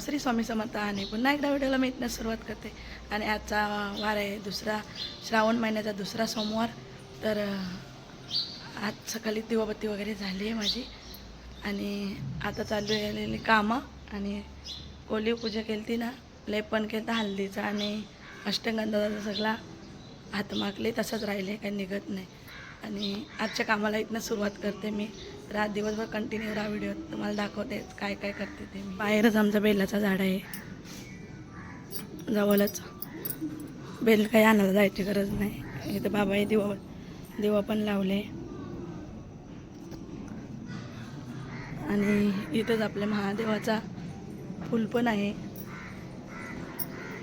श्री स्वामी समर्थ आणि पुन्हा एकदा व्हिडिओला मी इथनं सुरुवात करते. आणि आजचा वार आहे दुसरा श्रावण महिन्याचा दुसरा सोमवार. तर आज सकाळी दिवाबत्ती वगैरे झाली आहे माझी. आणि आता चालू आहे कामं. आणि कोलीव पूजा केली ती ना लेपन केलं हल्दीचा. आणि अष्टगंधाचा सगळा हातमागले तसंच राहिले काही निघत नाही. आणि आजच्या कामाला इथनं सुरुवात करते मी. रात दिवसभर कंटिन्यू राहा व्हिडिओ तुम्हाला दाखवते काय काय करते ते मी. बाहेरच आमचा बेलाचं झाड आहे. जवळच. बेल काही आणायला जायची गरज नाही. इथं बाबाही दिवा दिवा पण लावले. आणि इथंच आपल्या महादेवाचा फूल पण आहे.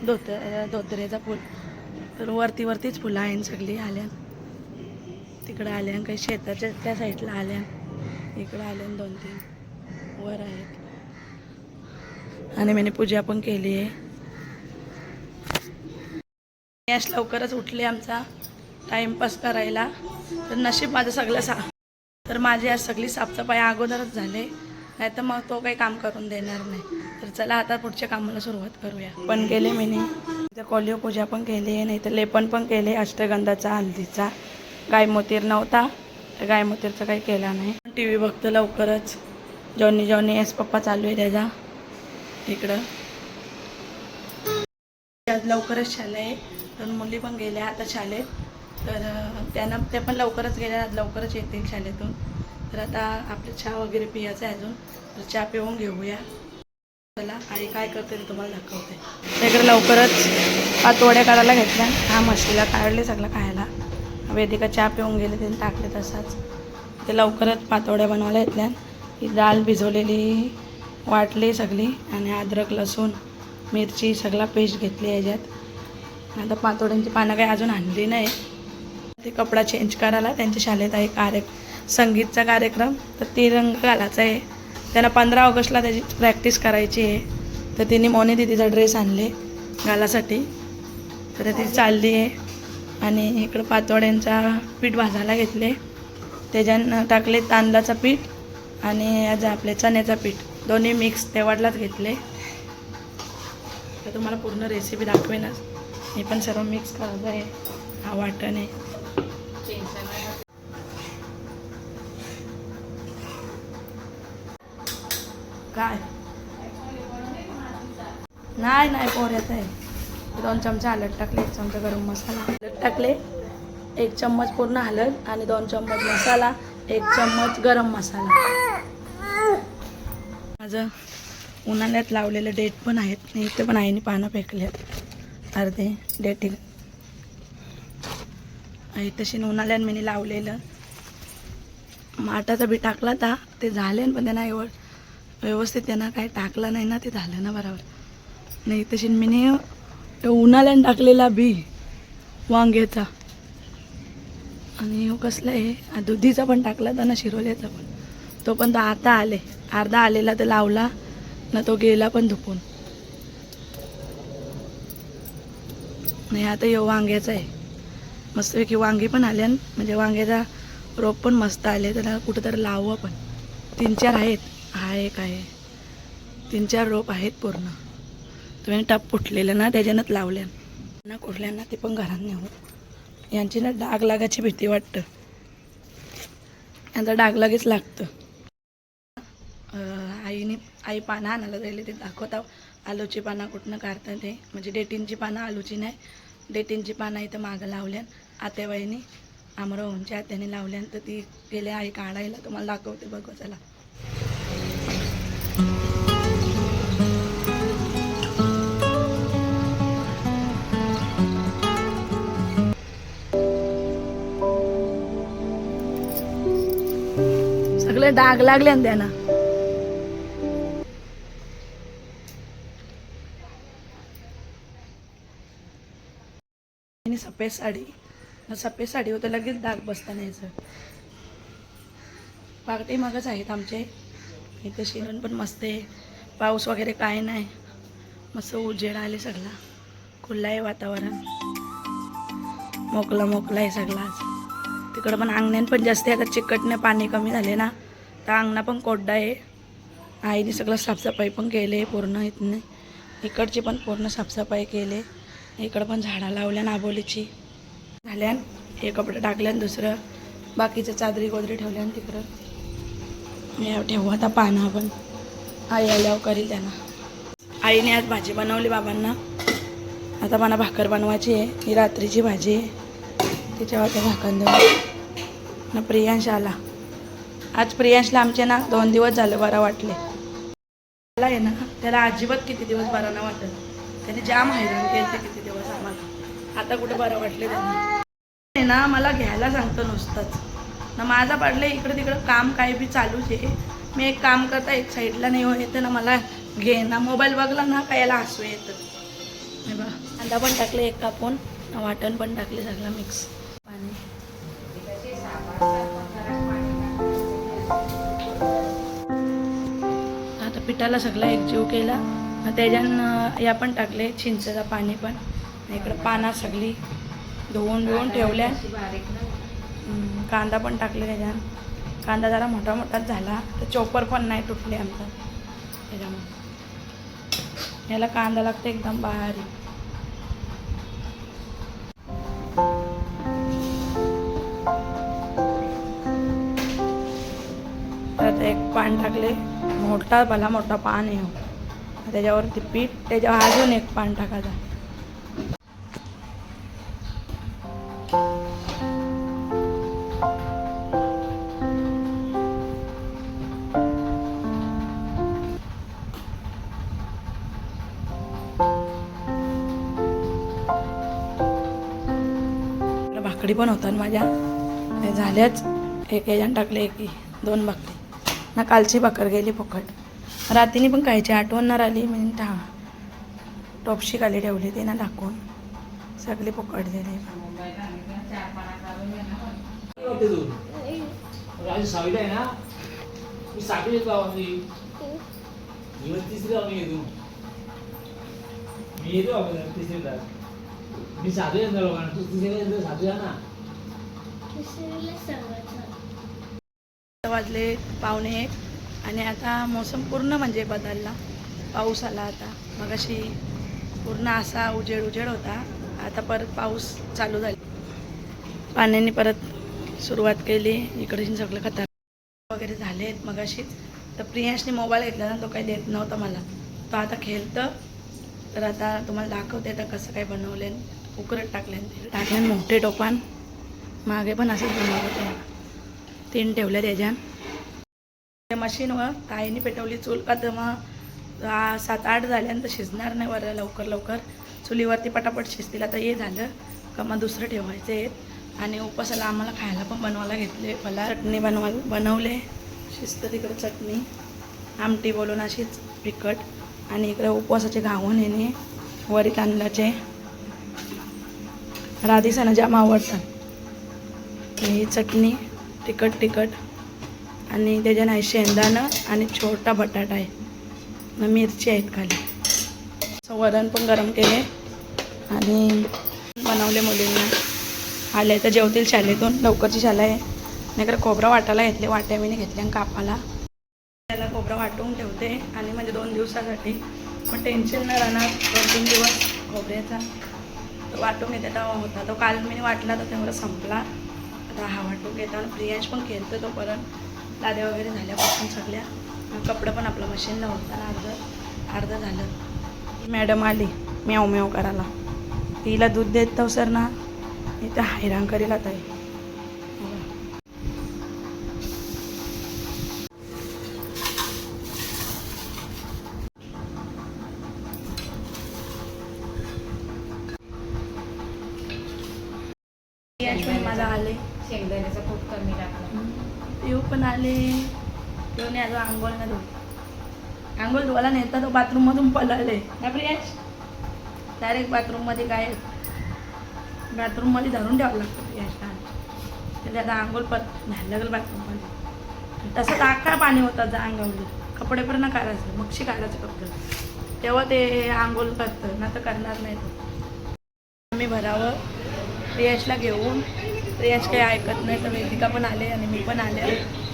धोत धोत्रेचा फूल. तर वरती वरतीच फुलं आहे सगळी आल्या तिकडं आल्यान काही शेताच्या त्या साईडला आल्या इकडं आल्यान दोन तीन वर आहेत. आणि मी पूजा पण केली आहे. यश लवकरच उठले आमचा. टाईमपास करायला. तर नशीब माझं सगळं सा तर माझी आज सगळी साफसफाई अगोदरच झाले. नाही तर मग तो काही काम करून देणार नाही. तर चला आता पुढच्या कामाला सुरुवात करूया. पण गेले मी तर कॉलिओ पूजा पण केली आहे. नाही तर लेपन पण केले. अष्टगंधाचा हल्दीचा. गायमोतीर नव्हता. तर गायमोतीरचं काही केला नाही. टी व्ही बघतो लवकरच. जॉनी जॉनी एस पप्पा चालू आहे त्याचा. इकडं. आज लवकरच शाळा आहे. दोन मुली पण गेल्या आता शाळेत तर त्यांना ते पण लवकरच गेल्या. आज लवकरच येतील शाळेतून. तर आता आपलं चहा वगैरे पियाचं आहे अजून. तर चहा पिऊन घेऊया. चला आई काय करते ते तुम्हाला दाखवते. त्याकडे लवकरच पातोड्या काढायला घेतल्या. हा मशीला काढले सगळं खायला. वेदिका चहा पिऊन गेले त्यांनी टाकले तसाच. ते लवकरच पातोड्या बनवायला येतल्या. ही डाळ भिजवलेली वाटली सगळी आणि अद्रक लसूण मिरची सगळा पेस्ट घेतली याच्यात. आता पातोड्यांची पानं काही अजून आणली नाही ते कपडा चेंज करायला त्यांच्या शाळेत आहे कार्य संगीतचा कार्यक्रम. तर ती रंग घालायचा आहे. त्यांना पंधरा ऑगस्टला त्याची प्रॅक्टिस करायची आहे. तर तिने मोने दिदीचा ड्रेस आणले घालासाठी. तर ती चालली आहे. आणि इकडं पातोड्यांचा पीठ भाजायला घेतले. त्याच्यानं टाकले तांदळाचं पीठ आणि आज आपले चण्याचं पीठ. दोन्ही मिक्स तेवाडलाच घेतले. तर तुम्हाला पूर्ण रेसिपी दाखवेनच. हे पण सर्व मिक्स करायचं आहे हा वाटण आहे. काय? नाही नाही पोऱ्यात आहे. दोन चमचा हलद टाकले एक चमचा गरम मसाला. हलद टाकले एक चम्मच पूर्ण हलद आणि दोन चम्मच मसाला एक चम्मच गरम मसाला. माझं उन्हाळ्यात लावलेलं डेट पण आहेत इथे पण आईने पानं फेकल्यात. अर्धे डेटिंग आई तशी उन्हाळ्यात मी लावलेलं. माठाचा बी टाकला होता ते झाले पण त्यांना एवढं व्यवस्थित त्यांना काही टाकलं नाही ना ते झालं ना बरोबर. नाही तशी मी तो उन्हाळ्यानं टाकलेला बी वांग्याचा. आणि हो कसला आहे दुधीचा पण टाकला होता ना शिरोल्याचा पण. तो पण तो आता आले. अर्धा आलेला तर लावला ना तो गेला पण धुपून नाही आता यो वांग्याचा आहे. मस्तपैकी वांगी पण आल्यान म्हणजे वांग्याचा रोप पण मस्त आले. त्याला कुठंतरी लावू आपण. तीन चार आहेत. हा एक आहे. तीन चार रोप आहेत पूर्ण. तुम्ही टाप फुटलेलं ना त्याच्यानंच लावल्या. ना कुठल्यांना ते पण घरात नेऊ यांची ना डाग लागायची भीती वाटतं. यांचा डाग लगेच लागतं. आईने आई पानं आणायला जायला ते दाखवता आलूची पानं कुठनं काढतात ते. म्हणजे डेटिनची पानं आलूची नाही. डेटिनची पानं इथं मागं लावल्यान आत्याबाईनी आमरावूनच्या आत्याने लावल्यान तर ती गेल्या आई काढायला तुम्हाला दाखवते बघ चला. सगळे डाग लागले ना त्यांना. सफेद साडी सफेद साडी होतं लगेच डाग बसताना यायचं. पागटे मगच आहेत आमचे. इथं शिरण पण मस्त आहे. पाऊस वगैरे काय नाही. मस्त उजेड आले सगळा. खुल्ला आहे वातावरण. मोकला मोकला आहे सगळा तिकडं पण अंगण्यान पण जास्त आहे. आता चिकटनं पाणी कमी झाले ना. आता अंगणा पण कोड्डा आहे. आईने सगळं साफसफाई पण केले पूर्ण इथने. इकडची पण पूर्ण साफसफाई केले. इकडं पण झाडं लावल्या नाबोलीची. झाल्यान हे कपडे टाकल्यान दुसरं बाकीचं चादरी गोदरी ठेवल्यान तिकडं. मी ठेवू आता पानं आपण. आई आल्यावर करील त्यांना. आईने आज भाजी बनवली बाबांना. आता मला भाकर बनवायची आहे. ही रात्रीची भाजी आहे. तिच्यावर ते भाकर देऊ ना प्रियांश आला आज प्रियांशला आमचे ना दोन दिवस झाले बरं वाटले. त्याला आहे ना? त्याला अजिबात किती दिवस बरं नाही वाटत. त्याने जाम हैराण केलं ते किती दिवस आम्हाला. आता कुठे बरं वाटले त्यांना? आहे ना मला घ्यायला सांगतो नुसतंच. ना माझा पडलं इकडं तिकडं काम काही बी चालूच आहे. मी एक काम करता एक साईडला नाही हो येतं ना मला घे ना. मोबाईल बघला ना का याला हसू येतं? हे बघा. कांदा पण टाकले एक कापून. वाटण पण टाकले सगळं मिक्स. मसाला सगळा एकजीव केला. मग त्याच्यानं या पण टाकले चिंचेचं पाणी पण. इकडं पाना सगळी धुवून धुवून ठेवल्या. कांदा पण टाकले त्याच्यानं. कांदा जरा मोठा मोठाच झाला. तर चोपर पण नाही तुटले आमचा. त्याच्यामुळे. याला कांदा लागतो एकदम बारीक. एक पान टाकले. मोठा भला मोठा पान आहे हो. त्याच्यावरती पीठ त्याच्यावर अजून एक पान टाकायचा भाकरी पण होतात माझ्या. झाल्याच. एक याच्यानं टाकले एक दोन भाकरी. ना कालची भाकर गेली फुकट. रात्रीने पण खायची आठवण ना राहिली मी टा टॉपशी खाली ठेवली ती ना टाकून सगळी फुकट दिली मी साधू येणार लोकांना. तू येतो साधू या ना? वाजले पावणे एक. आणि आता मोसम पूर्ण म्हणजे बदलला. पाऊस आला आता. मग अशी पूर्ण असा उजेड उजेड होता. आता परत पाऊस चालू झाला. पाण्याने परत सुरुवात केली. इकडे सगळं खतर वगैरे झाले मग अशीच तर प्रियांशने मोबाईल घेतला ना तो काही देत नव्हता मला. तो आता खेळतं. तर आता तुम्हाला दाखवते तर कसं काय बनवले उकरत टाकले ते. टाकले मोठे टोपान मागे पण असंच बनवलं ते तीन ठेवले त्याच्यात. त्या मशीनवर ताईने पेटवली चूल का मग सात आठ झाल्यानंतर शिजणार नाही बरं लवकर लवकर. चुलीवरती पटापट शिजतील आता हे झालं का मग दुसरं ठेवायचं आहे. आणि उपासाला आम्हाला खायला पण बनवायला घेतले मला चटणी बनवा बनवले. शिस्त तिकडे चटणी आमटी बोलून अशीच फिकट आणि इकडे उपवासाचे घावून येणे वरी तांदळाचे राधी सणाचे आम्हा आवडतात. ही चटणी. तिखट तिखट. आणि त्याच्यानं आहे शेंगदाणं आणि छोटा बटाटा आहे. न मिरची आहेत खाली. असं वरण पण गरम केले. आणि बनवले मुलींना. आले तर जेवतील शाळेतून. लवकरची शाला आहे. नाहीकडे खोबरं वाटायला घेतले. वाट्या मी घेतले आणि कापाला त्याला खोबरं वाटून ठेवते. आणि म्हणजे दोन दिवसासाठी. पण टेन्शन न राहणार. दोन तीन दिवस खोबऱ्याचा. तो वाटून घेते. तेव्हा होता. तो काल मी वाटला तर तेवढा संपला. आता हा वाटून घेताना प्रियांश पण खेळतो तो परत. लाद्या वगैरे झाल्यापासून सगळ्या. आणि कपडं पण आपलं मशीन होताना अर्धं अर्धं झालं. मॅडम आली म्याव म्याव करायला. तिला दूध देत तो सर ना. इथं हैराण करेल आता हे. प्रियांश पण माझा आले शेंगदाण्याचा खूप कमी टाकला पिऊ पण आले पिऊने आंघोळ ना धुवली आंघोळ धुवायला नेता तो बाथरूममधून पळाले ना प्रियाश डायरेक्ट बाथरूममध्ये काय? बाथरूममध्ये धरून ठेवावं लागतं प्रियाशला त्याला आता आंघोळ पण घ्यायला लागेल बाथरूममध्ये. तसंच आका पाणी होतं जा अंगामध्ये. कपडे पण ना काढायचं मक्षी काढायचं कपडे तेव्हा ते आंघोळ करतं ना तर करणार नाही तो. आम्ही भरावं. प्रियाशला घेऊन प्रियांश काही ऐकत नाही तर वेदिका पण आले आणि मी पण आले.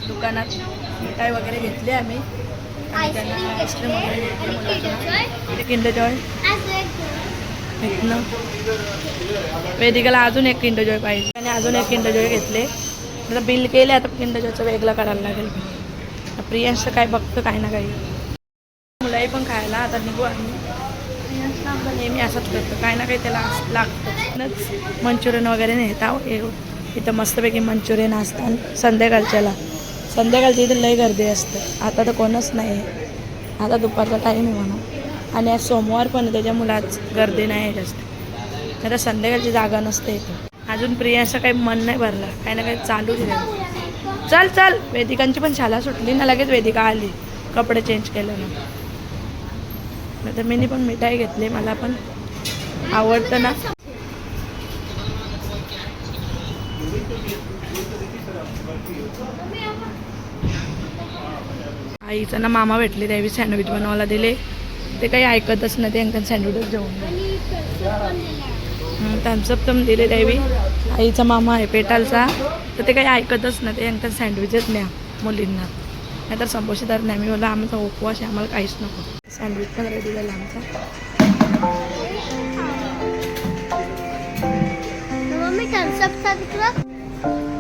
दुकानात मिठाई वगैरे घेतली आम्ही. आणि त्यांना आईस्क्रीम वगैरे घेतलं जॉय वेदिकाला अजून एक किंडर जॉय पाहिजे. आणि अजून एक किंडर जॉय घेतले. आता बिल केले आता किंडर जॉयचं वेगळं करायला लागेल प्रियांशचं काय बघतं काय ना काही. मुलाही पण खायला. आता निघू आम्ही. नेहमी असंच करतो. काय ना काही त्याला लागतं मंचुरियन वगैरे नेता इथं मस्तपैकी मंचुरियन असतात संध्याकाळच्याला. संध्याकाळची इथे लई गर्दी असते. आता तर कोणच नाही आहे आता दुपारचा टाईम आहे म्हणून आणि आज सोमवार पण त्याच्या मुलाच गर्दी नाही आहे जास्त. आता संध्याकाळची जागा नसते इथं. अजून प्रियाचं काही मन नाही भरलं. काही ना काही चालू दिलं चल चल. वेदिकांची पण शाळा सुटली ना लगेच वेदिका आली. कपडे चेंज केलं ना. नाही तर मीनी पण मिठाई घेतली मला पण. आवडतं ना. आईचं ना मामा भेटले त्यावेळी सँडविच बनवायला दिले. ते काही ऐकतच नाही ते अंकल सँडविचच जेवण. थम्सअप पण दिले त्यावेळी. आईचा मामा आहे पेटालचा तर ते काही ऐकतच नाही ते अंकल सँडविचच न्या मुलींना. नाहीतर संपोशीदार नाही मी बोला आमचा उपवास आहे आम्हाला काहीच नको. सँडविच पण रेडी झाला आमचा. Bye.